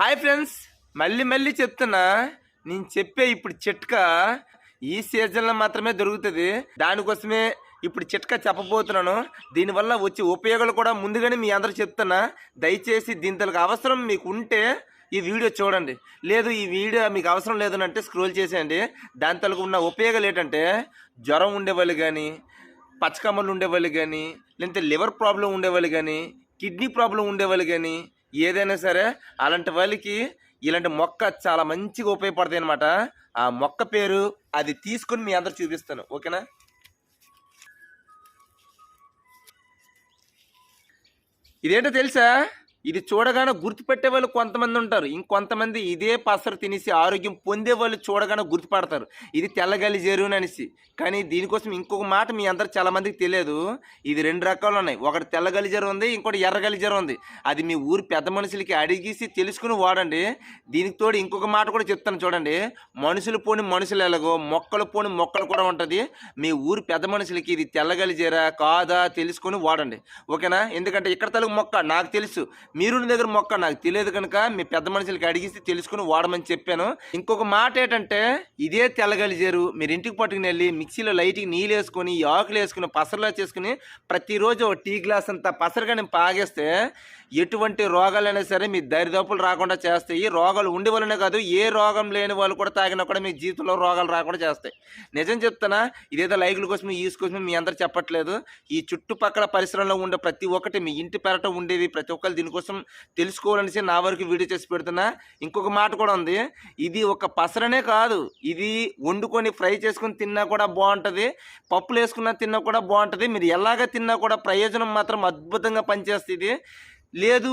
Hi friends మళ్ళీ మళ్ళీ చెప్తున్నా నేను చెప్పే ఇప్పుడు చిట్కా ఈ సీజన్లో మాత్రమే దొరుకుతుంది. దానికోసమే ఇప్పుడు చిట్కా చెప్పబోతున్నాను. దీనివల్ల వచ్చే ఉపయోగాలు కూడా ముందుగానే మీ అందరూ చెప్తున్నా. దయచేసి దీని అవసరం మీకు ఉంటే ఈ వీడియో చూడండి. లేదు ఈ వీడియో మీకు అవసరం లేదని అంటే స్క్రోల్ చేసేయండి. దాని తలకు ఉన్న ఉపయోగాలు ఏంటంటే జ్వరం ఉండేవాళ్ళు కానీ పచ్చకమ్మలు ఉండేవాళ్ళు కానీ లేదంటే లివర్ ప్రాబ్లం ఉండేవాళ్ళు కానీ కిడ్నీ ప్రాబ్లం ఉండేవాళ్ళు కానీ ఏదైనా సరే అలాంటి వాళ్ళకి ఇలాంటి మొక్క చాలా మంచిగా ఉపయోగపడుతుంది అనమాట ఆ మొక్క పేరు అది తీసుకొని మీ అందరు చూపిస్తాను. ఓకేనా? ఇదేంటో తెలుసా? ఇది చూడగానే గుర్తుపెట్టే వాళ్ళు కొంతమంది ఉంటారు. ఇంకొంతమంది ఇదే పసరు తినేసి ఆరోగ్యం పొందే వాళ్ళు చూడగానే గుర్తుపడతారు. ఇది తెల్లగలి జరువుని అనేసి. కానీ దీనికోసం ఇంకొక మాట మీ అందరు చాలా మందికి తెలియదు. ఇది రెండు రకాలు ఉన్నాయి. ఒకటి తెల్లగలి జరు ఉంది ఇంకోటి ఎర్రగలి జరు ఉంది. అది మీ ఊరు పెద్ద మనుషులకి అడిగేసి తెలుసుకుని వాడండి. దీనికి తోడు ఇంకొక మాట కూడా చెప్తాను చూడండి. మనుషులు పోని మనుషులు ఎలాగో మొక్కలు పోని మొక్కలు కూడా ఉంటుంది. మీ ఊరు పెద్ద మనుషులకి ఇది తెల్లగలి జరా కాదా తెలుసుకొని వాడండి. ఓకేనా? ఎందుకంటే ఇక్కడ తలుగు మొక్క నాకు తెలుసు. మీరున్న దగ్గర మొక్క నాకు తెలియదు కనుక మీ పెద్ద మనుషులకి అడిగిస్తే తెలుసుకుని వాడమని చెప్పాను. ఇంకొక మాట ఏంటంటే ఇదే తెల్లగలిజేరు. మీరు ఇంటికి పట్టుకుని వెళ్ళి మిక్సీలో లైట్కి నీళ్ళు వేసుకొని ఈ ఆకులు వేసుకుని పసరలా చేసుకుని ప్రతిరోజు ఒక టీ గ్లాస్ అంత పసరుగా నేను పాగేస్తే ఎటువంటి రోగాలైనా సరే మీ దరిదాపులు రాకుండా చేస్తాయి. రోగాలు ఉండే వల్లనే కాదు ఏ రోగం లేని వాళ్ళు కూడా తాగినా కూడా మీ జీవితంలో రోగాలు రాకుండా చేస్తాయి. నిజం చెప్తానా ఇదేదో లైకుల కోసం యూస్ కోసం మీ అందరు చెప్పట్లేదు. ఈ చుట్టుపక్కల పరిసరంలో ఉండే ప్రతి ఒక్కటి మీ ఇంటి పెరట ఉండేవి ప్రతి ఒక్కరు దీనికోసం తెలుసుకోవాలనేసి నా వరకు వీడియో చేసి పెడుతున్నా. ఇంకొక మాట కూడా ఉంది. ఇది ఒక పసరనే కాదు. ఇది వండుకొని ఫ్రై చేసుకొని తిన్నా కూడా బాగుంటుంది. పప్పులు వేసుకున్నా తిన్నా కూడా బాగుంటుంది. మీరు ఎలాగ తిన్నా కూడా ప్రయోజనం మాత్రం అద్భుతంగా పనిచేస్తుంది. లేదు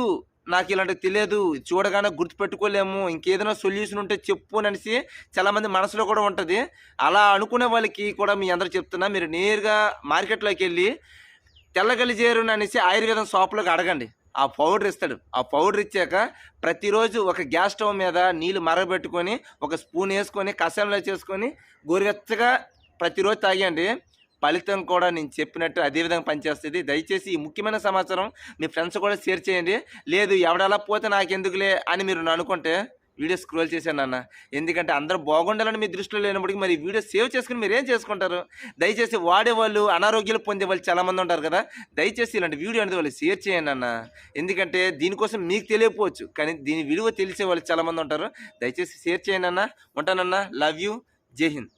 నాకు ఇలాంటివి తెలియదు. చూడగానే గుర్తుపెట్టుకోలేము. ఇంకేదైనా సొల్యూషన్ ఉంటే చెప్పు అనేసి చాలామంది మనసులో కూడా ఉంటుంది. అలా అనుకునే వాళ్ళకి కూడా మీ అందరూ చెప్తున్నా. మీరు నేరుగా మార్కెట్లోకి వెళ్ళి తెల్లగలిజేరుని అనేసి ఆయుర్వేదం షాప్లోకి అడగండి. ఆ పౌడర్ ఇస్తాడు. ఆ పౌడర్ ఇచ్చాక ప్రతిరోజు ఒక గ్యాస్ స్టవ్ మీద నీళ్ళు మరగబెట్టుకొని ఒక స్పూన్ వేసుకొని కషాయంలో చేసుకొని గోరువెచ్చగా ప్రతిరోజు తాగండి ఫలితం కూడా నేను చెప్పినట్టు అదే విధంగా పనిచేస్తుంది. దయచేసి ఈ ముఖ్యమైన సమాచారం మీ ఫ్రెండ్స్ కూడా షేర్ చేయండి. లేదు ఎవడలా పోతే నాకెందుకులే అని మీరు అనుకుంటే వీడియో స్క్రోల్ చేశాను అన్న ఎందుకంటే అందరూ బాగుండాలని మీ దృష్టిలో లేనప్పటికీ మరి వీడియో సేవ్ చేసుకుని మీరు ఏం చేసుకుంటారు? దయచేసి వాడేవాళ్ళు అనారోగ్యాలు పొందే వాళ్ళు చాలామంది ఉంటారు కదా? దయచేసి ఇలాంటి వీడియో అనేది వాళ్ళు షేర్ చేయండి అన్న ఎందుకంటే దీనికోసం మీకు తెలియకపోవచ్చు కానీ దీని విలువ తెలిసే వాళ్ళు చాలామంది ఉంటారు. దయచేసి షేర్ చేయండి అన్న ఉంటానన్నా లవ్ యూ. జై హింద్.